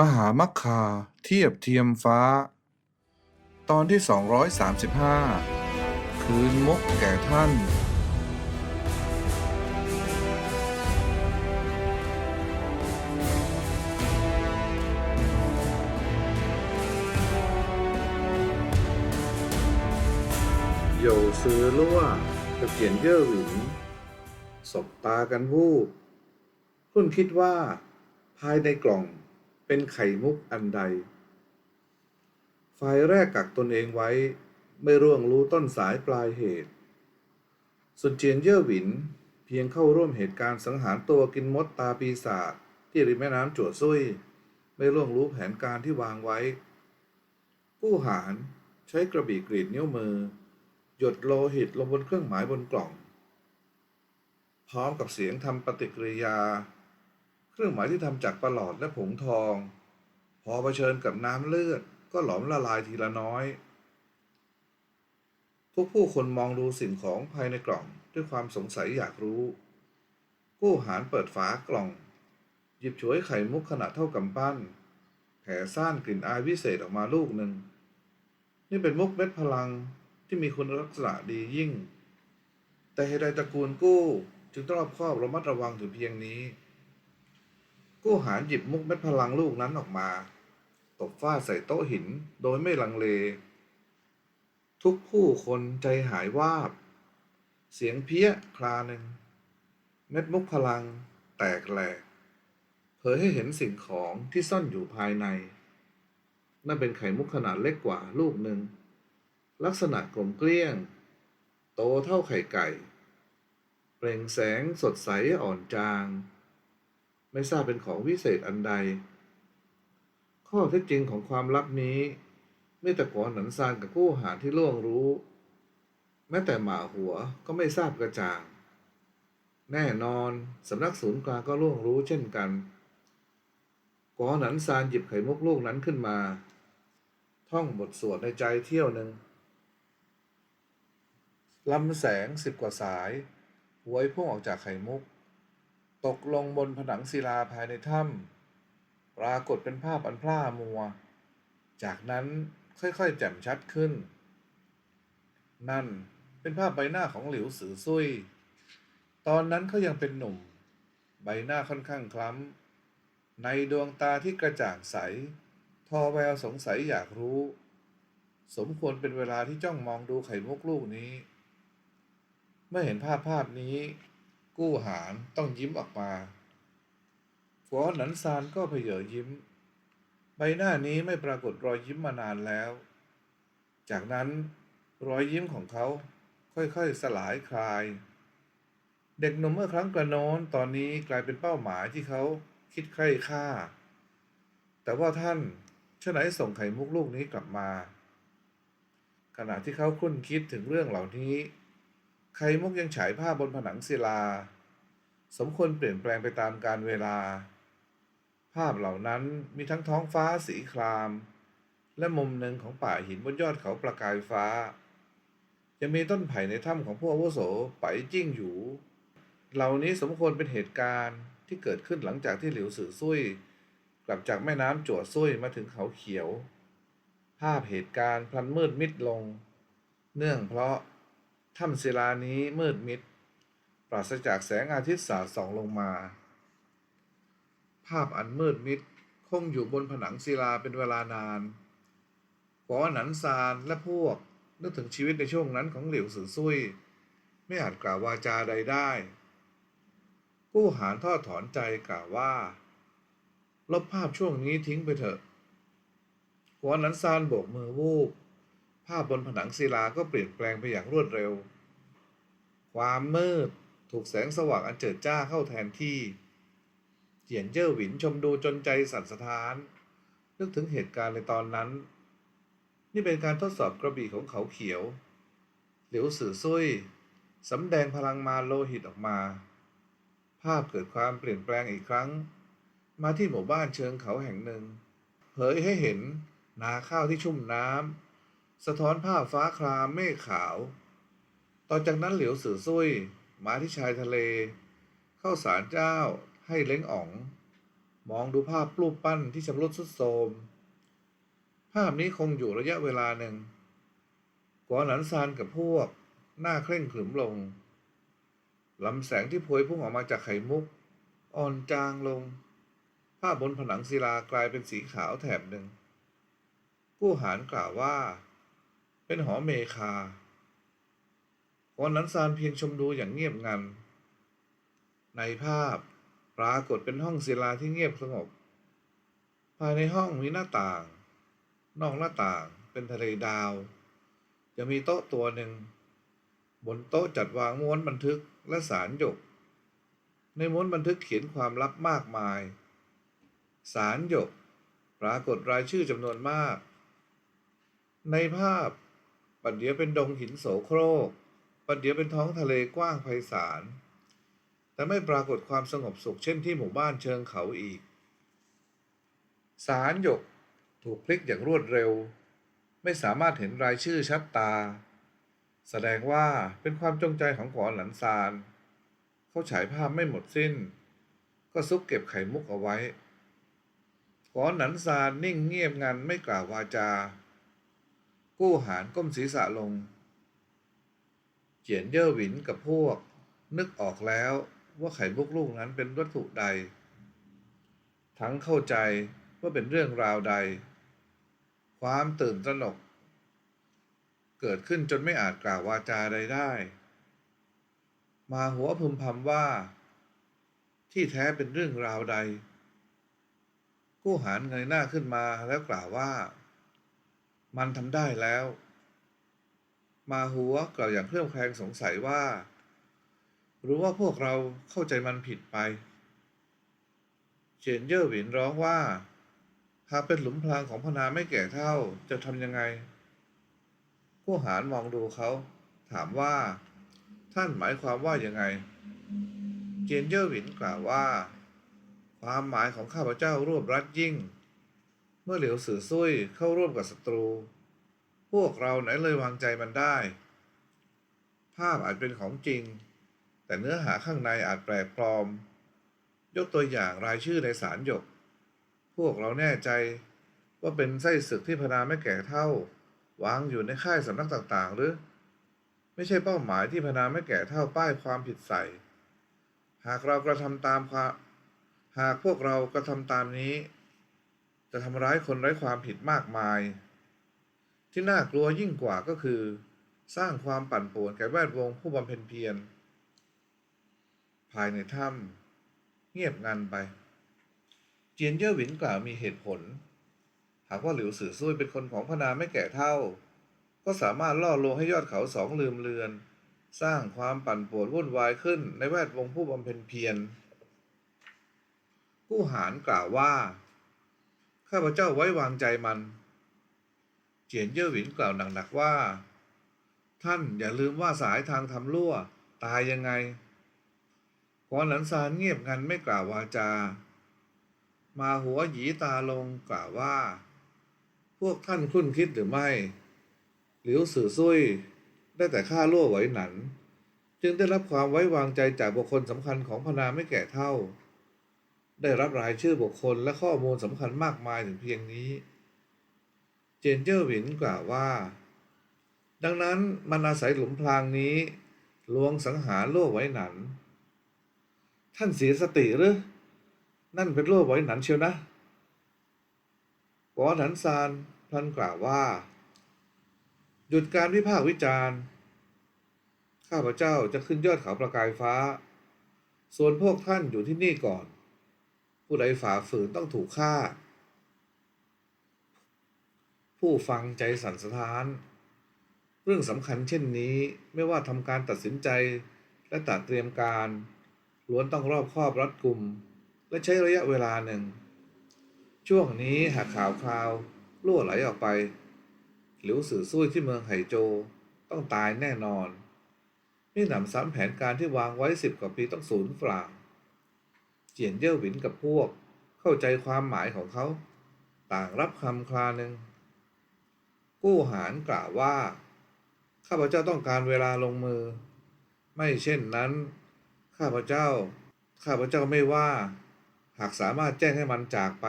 มหามัคคาเทียบเทียมฟ้า ตอนที่ 235 คืนมกแก่ท่าน โยซื้อลั่วกับเกียนเย่อหวินสบตากันวูบคุณคิดว่า ภายในกล่อง เป็นไข่มุกอันใด ฝ่ายแรกกักตนเองไว้ไม่ร่วงรู้ต้นสายปลายเหตุ ส่วนเจียนเย่อหวินเพียงเข้าร่วมเหตุการณ์สังหารตัวกินมดตาปีศาจที่ริมแม่น้ำจั่วซุย ไม่ร่วงรู้แผนการที่วางไว้ ผู้หารใช้กระบี่กรีดนิ้วมือ หยดโลหิตลงบนเครื่องหมายบนกล่อง พร้อมกับเสียงทำปฏิกิริยา เครื่องหมายที่ทำจากประหลอดและผงทอง พอเผชิญกับน้ำเลือด ก็หลอมละลายทีละน้อยทุกผู้คนมองดูสิ่งของภายในกล่องด้วยความสงสัยอยากรู้ กู้หารเปิดฝากล่อง หยิบฉวยไข่มุกขนาดเท่ากำปั้นแผ่ซ่านกลิ่นอายวิเศษออกมาลูกหนึ่ง นี่เป็นมุกเม็ดพลังที่มีคุณลักษณะดียิ่ง แต่เหตุใดตระกูลกู้ จึงต้องรอบคอบระมัดระวังถึงเพียงนี้ กู้หารหยิบมุกเม็ดพลังลูกนั้นออกมา ตบฟาดใส่โต๊ะหินโดยไม่ลังเล ทุกผู้คนใจหายวาบ เสียงเพี้ยคลาหนึ่ง เม็ดมุกพลังแตกแหลก เผยให้เห็นสิ่งของที่ซ่อนอยู่ภายใน นั่นเป็นไข่มุกขนาดเล็กกว่าลูกหนึ่ง ลักษณะกลมเกลี้ยง โตเท่าไข่ไก่ เปล่งแสงสดใสอ่อนจาง ไม่ทราบเป็นของวิเศษอันใด ข้อเท็จจริงของความลับนี้ ไม่แต่กอนหนันซานกับกู้หารที่ล่วงรู้ แม้แต่หมาหัวก็ไม่ทราบกระจ่าง แน่นอนสำนักศูนย์กลางก็ล่วงรู้เช่นกันกอหนันซานหยิบไข่มุกลูกนั้นขึ้นมา ท่องบทสวดในใจเที่ยวหนึ่งลำแสงสิบกว่าสายหวยพุ่งออกจากไข่มุก ตกลงบนผนังศิลาภายในถ้ำปรากฏเป็นภาพอันพร่ามัว จากนั้นค่อยๆ แจ่มชัดขึ้น นั่นเป็นภาพใบหน้าของหลิวสือซุย ตอนนั้นเขายังเป็นหนุ่ม ใบหน้าค่อนข้างคล้ำ ในดวงตาที่กระจ่างใส ทอแววสงสัยอยากรู้ สมควรเป็นเวลาที่จ้องมองดูไข่มุกลูกนี้ เมื่อเห็นภาพภาพนี้ กู้หารต้องยิ้มออกมาฝัวหนันซานก็เพเยอยิ้ม ใบหน้านี้ไม่ปรากฏรอยยิ้มมานานแล้ว จากนั้นรอยยิ้มของเขาค่อยๆสลายคลาย เด็กหนุ่มเมื่อครั้งกระโน้นตอนนี้กลายเป็นเป้าหมายที่เขาคิดใคร่ฆ่า แต่ว่าท่านเช่นไหนส่งไข่มุกลูกนี้กลับมา ขณะที่เขาคุ้นคิดถึงเรื่องเหล่านี้ ไข่มุกยังฉายภาพบนผนังศิลา สมควรเปลี่ยนแปลงไปตามกาลเวลา ภาพเหล่านั้นมีทั้งท้องฟ้าสีคราม และมุมหนึ่งของป่าหินบนยอดเขาประกายฟ้า ยังมีต้นไผ่ในถ้ำของผู้อาวุโสไปจิ้งอยู่ เหล่านี้สมควรเป็นเหตุการณ์ที่เกิดขึ้นหลังจากที่หลิวสือซุยกลับจากแม่น้ำจั่วซุยมาถึงเขาเขียว ภาพเหตุการณ์พลันมืดมิดลง เนื่องเพราะ ถ้ำศิลานี้มืดมิด ปราศจากแสงอาทิตย์สาดส่องลงมา ภาพอันมืดมิดคงอยู่บนผนังศิลาเป็นเวลานานขอหนันซานและพวกนึกถึงชีวิตในช่วงนั้นของเหลิวสือซุย ไม่อาจกล่าววาจาใดได้ผู้หารทอดถอนใจกล่าวว่า ลบภาพช่วงนี้ทิ้งไปเถอะหัวหนันซานโบกมือวูบาพบนผนังศิลาก็เปลี่ยนแปลงไปอย่างรวดเร็ว ความมืดถูกแสงสว่างอันเจิดจ้าเข้าแทนที่เจียนเจ้อหวินชมดูจนใจสั่นสะท้าน นึกถึงเหตุการณ์ในตอนนั้น นี่เป็นการทดสอบกระบี่ของเขาเขียว เหลียวสื่อซุยสำแดงพลังมาโลหิตออกมา ภาพเกิดความเปลี่ยนแปลงอีกครั้ง มาที่หมู่บ้านเชิงเขาแห่งหนึ่ง เผยให้เห็นนาข้าวที่ชุ่มน้ำ สะท้อนภาพฟ้าครามเมฆขาว ต่อจากนั้นเหลียวสื่อซุยมาที่ชายทะเล เข้าสารเจ้าให้เล้งอ๋อง มองดูภาพรูปปั้นที่ชำรุดทรุดโทรม ภาพนี้คงอยู่ระยะเวลาหนึ่งกวหนันซานกับพวก หน้าเคร่งขรึมลงลำแสงที่พวยพุ่งออกมาจากไข่มุก อ่อนจางลง ภาพบนผนังศิลากลายเป็นสีขาวแถบหนึ่งกู้หารกล่าวว่า เป็นหอเมคาวหนันซานเพียงชมดูอย่างเงียบงัน ในภาพปรากฏเป็นห้องศิลาที่เงียบสงบ ภายในห้องมีหน้าต่าง นอกหน้าต่างเป็นทะเลดาว จะมีโต๊ะตัวหนึ่ง บนโต๊ะจัดวางม้วนบันทึกและสารหยก ในม้วนบันทึกเขียนความลับมากมาย สารหยก ปรากฏรายชื่อจำนวนมาก ในภาพ ปัดเดี๋ยวเป็นดงหินโสโครกปัดเดี๋ยวเป็นท้องทะเลกว้างไพศาล แต่ไม่ปรากฏความสงบสุขเช่นที่หมู่บ้านเชิงเขาอีก สารหยกถูกพลิกอย่างรวดเร็ว ไม่สามารถเห็นรายชื่อชัดตา แสดงว่าเป็นความจงใจของกอนหลันซาน เขาฉายภาพไม่หมดสิ้น ก็ซุกเก็บไข่มุกเอาไว้กอนหนันซานนิ่งเงียบงันไม่กล่าววาจา กู้หารก้มศีรษะลง เจียนเย่อหวินกับพวก นึกออกแล้วว่าไข่มุกลูกนั้นเป็นวัตถุใด ทั้งเข้าใจว่าเป็นเรื่องราวใด ความตื่นตระหนก เกิดขึ้นจนไม่อาจกล่าววาจาใดได้ มาหัวพึมพำว่า ที่แท้เป็นเรื่องราวใด กู้หารเงยหน้าขึ้นมาแล้วกล่าวว่า มันทำได้แล้ว มาหัวกล่าวอย่างเครื่องแคลงสงสัยว่า หรือว่าพวกเราเข้าใจมันผิดไป เจียนเย่อหวินร้องว่า หากเป็นหลุมพรางของพนาไม่แก่เท่าจะทำยังไงผู้หารมองดูเขา ถามว่า ท่านหมายความว่ายังไง เจียนเย่อหวินกล่าวว่า ความหมายของข้าพเจ้ารวบรัดยิ่ง เมื่อเหลียวสื่อซุยเข้าร่วมกับศัตรู พวกเราไหนเลยวางใจมันได้ ภาพอาจเป็นของจริง แต่เนื้อหาข้างในอาจแปลกปลอม ยกตัวอย่างรายชื่อในสารหยก พวกเราแน่ใจว่าเป็นไส้ศึกที่พนาไม่แก่เท่า วางอยู่ในค่ายสำนักต่างๆ หรือ ไม่ใช่เป้าหมายที่พนาไม่แก่เท่าป้ายความผิดใส่ หากเรากระทำตามความหากพวกเรากระทำตามนี้ จะทำร้ายคนไร้ความผิดมากมาย ที่น่ากลัวยิ่งกว่าก็คือ สร้างความปั่นป่วนแก่แวดวงผู้บำเพ็ญเพียร ภายในถ้ำเงียบงันไป เจียนเย่อหวินกล่าวมีเหตุผล หากว่าหลิวสื่อซุยเป็นคนของพนาไม่แก่เท่า ก็สามารถล่อลวงให้ยอดเขาสองลืมเลือน สร้างความปั่นป่วนวุ่นวายขึ้นในแวดวงผู้บำเพ็ญเพียรผู้หารกล่าวว่า ข้าพเจ้าไว้วางใจมัน เจียนเย่อหวินกล่าวหนักๆว่า ท่านอย่าลืมว่าสายทางทำรั่ว ตายยังไงกอนหลันซานเงียบงันไม่กล่าววาจา มาหัวหยีตาลงกล่าวว่า พวกท่านคุ้นคิดหรือไม่ หลิวสื่อซุยได้แต่ฆ่าล่วไหวหนัน จึงได้รับความไว้วางใจจากบุคคลสำคัญของพนาไม่แก่เท่า ได้รับรายชื่อบุคคลและข้อมูลสำคัญมากมายถึงเพียงนี้ เจนเจอร์วินกล่าวว่า ดังนั้นมันอาศัยหลุมพรางนี้ลวงสังหารล่วไหวหนัน ท่านเสียสติหรือ นั่นเป็นโล่ไหวหนันเชียวนะกอหนันซานพลันกล่าวว่า หยุดการวิพากษ์วิจารณ์ ข้าพเจ้าจะขึ้นยอดเขาประกายฟ้า ส่วนพวกท่านอยู่ที่นี่ก่อน ผู้ใดฝ่าฝืนต้องถูกฆ่า ผู้ฟังใจสั่นสะท้าน เรื่องสำคัญเช่นนี้ไม่ว่าทำการตัดสินใจและตัดเตรียมการล้วนต้องรอบคอบรัดกุม และใช้ระยะเวลาหนึ่ง ช่วงนี้หากข่าวคราวล่วไหลออกไปหลิวสื่อซุ่ยที่เมืองไหโจต้องตายแน่นอนนี่หนำซ้ำแผนการที่วางไว้สิบกว่าปีต้องสูญเปล่า เจียนเย่อหวินกับพวก เข้าใจความหมายของเขา ต่างรับคำคลาหนึ่งกู้หารกล่าวว่า ข้าพเจ้าต้องการเวลาลงมือ ไม่เช่นนั้น ข้าพเจ้า ข้าพเจ้าไม่ว่า หากสามารถแจ้งให้มันจากไป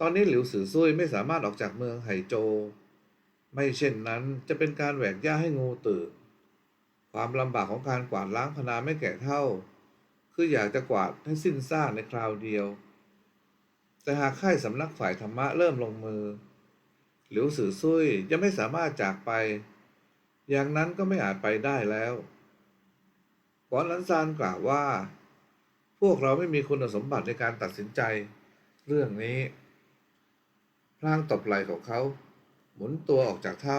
ตอนนี้หลิวสือซุยไม่สามารถออกจากเมืองไหโจ ไม่เช่นนั้นจะเป็นการแหวกหญ้าให้งูตื่นความลำบากของการกวาดล้างพนาไม่แก่เท่า คืออยากจะกวาดให้สิ้นซากในคราวเดียว แต่หากค่ายสำนักฝ่ายธรรมะเริ่มลงมือหลิวสื่อซุยยังไม่สามารถจากไป อย่างนั้นก็ไม่อาจไปได้แล้วกอนลันซานกล่าวว่า พวกเราไม่มีคุณสมบัติในการตัดสินใจ เรื่องนี้พลางตบไหล่ของเขา หมุนตัวออกจากถ้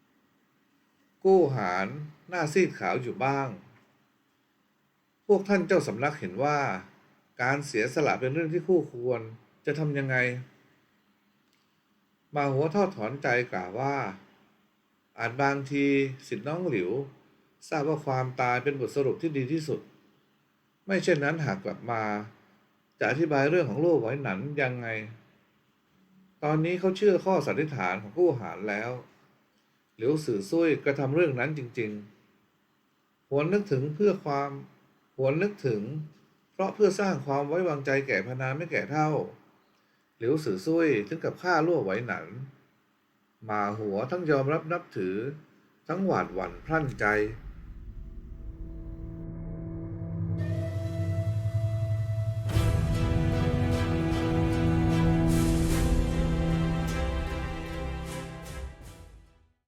ำกู้หารหน้าซีดขาวอยู่บ้าง พวกท่านเจ้าสำนักเห็นว่า การเสียสละเป็นเรื่องที่คู่ควรจะทำยังไง มาหัวทอดถอนใจกล่าวว่า อาจบางทีสิทธิน้องหลิว ทราบว่าความตายเป็นบทสรุปที่ดีที่สุด ไม่เช่นนั้นหากกลับมา จะอธิบายเรื่องของโลกไว้หนันยังไง ตอนนี้เขาเชื่อข้อสันนิษฐานของผู้หารแล้ว หลิวสื่อซุยกระทำเรื่องนั้นจริง ๆ หวนนึกถึงเพื่อความ หวนนึกถึง เพราะเพื่อสร้างความไว้วางใจแก่พนาไม่แก่เท่า หลิวสื่อซุยถึงกับฆ่าล่วไหวหนันมาหัวทั้งยอมรับนับถือ ทั้งหวาดหวั่นพรั่นใจ